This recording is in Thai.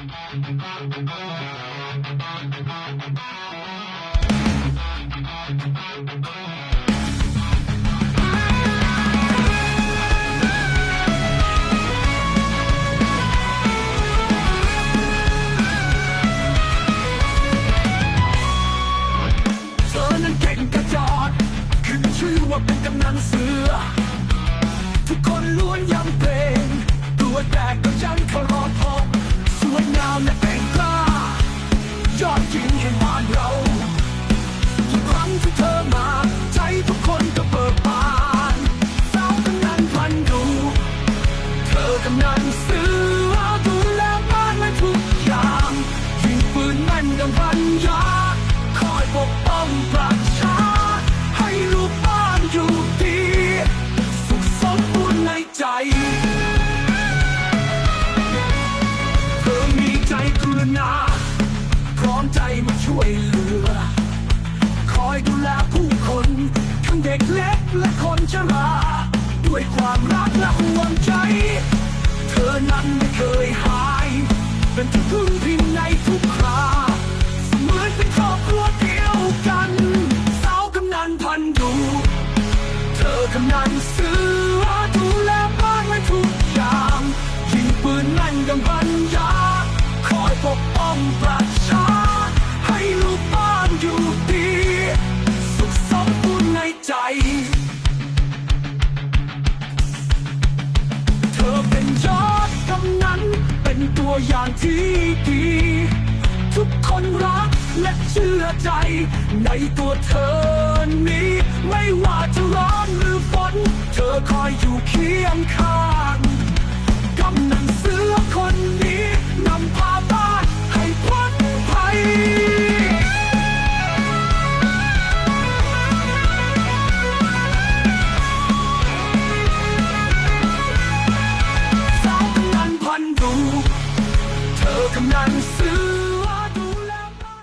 เธอนั้นเก่งกระจอดขึ้นชื่อว่าเป็นกำนันเสือ อกำนันเสือดูแลบ้านไว้ทุกอย่างยิงปืนแม่นดังพันยาคอยปกป้องประชา ให้ลูกบ้านอยู่ดี สุขสมบูรณ์ในใจ เธอมีใจกรุณา พร้อมใจมาช่วยเหลือ คอยดูแลผู้คนทั้งเด็กเล็กและคนชราด้วยความรักและห่วงใจ อนั้นไม่เคยหาย เป็นที่พึ่งพิงในทุกคราเสมือนเป็นครอบครัวเดียวกัน สาวกำนันพันดู เธอกำนันซื้อดูแลบ้านไว้ทุกอย่างยิงปืนแม่นดังพันยา คอยปกป้องประชา ตัวอย่างที่ดี ทุกคนรักและเชื่อใจ ในตัวเธอนี้ไม่ว่า กำนันพันดู เธอกำนันเสือ